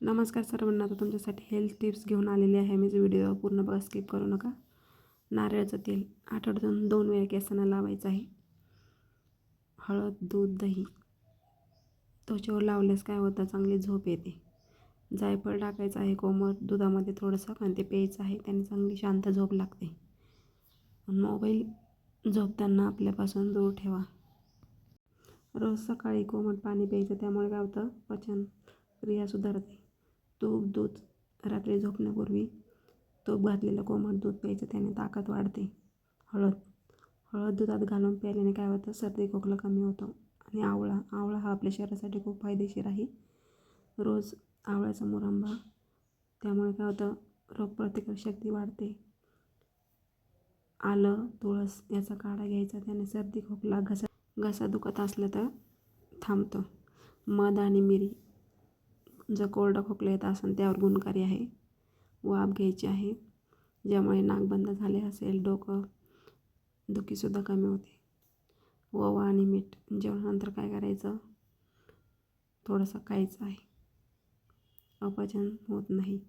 नमस्कार सर्वांना आता तुमच्यासाठी हेल्थ टिप्स घेऊन आलेली आहे मी. व्हिडिओ पूर्ण बघा स्किप करू नका. नारळाचं तेल आठवड्यातून दोन वेळा केसांना लावायचं आहे. हळद दूध दही. त्वचेवर लावल्यास काय होतं? चांगली झोप येते. जायफळ टाकायचं आहे कोमट दुधामध्ये थोडंसं कारण ते प्यायचं आहे त्याने चांगली शांत झोप लागते. मोबाईल झोपताना आपल्यापासून दूर ठेवा. रोज सकाळी कोमट पाणी प्यायचं त्यामुळे काय होतं? पचन क्रिया सुधारते. तूप दूध रात्री झोपण्यापूर्वी तूप घातलेलं कोमट दूध प्यायचं. त्याने ताकद वाढते. हळद हळद दुधात घालून प्यायल्याने काय होतं? सर्दी खोकला कमी होतो आणि आवळा आवळा हा आपल्या शरीरासाठी खूप फायदेशीर आहे. रोज आवळ्याचा मुरंबा त्यामुळे काय होतं? रोगप्रतिकारक शक्ती वाढते. आलं तुळस याचा काढा घ्यायचा. त्याने सर्दी खोकला घसा घसा दुखत असलं तर थांबतं. मध आणि मिरी जर कोरडा खोकला येत असेल त्यावर गुणकारी आहे. वाफ घ्यायची आहे. ज्यामुळे नाक बंद झाले असेल डोकं दुखीसुद्धा कमी होते. ओवा आणि मीठ जेवणानंतर काय करायचं? थोडंसं खायचं आहे. अपचन होत नाही.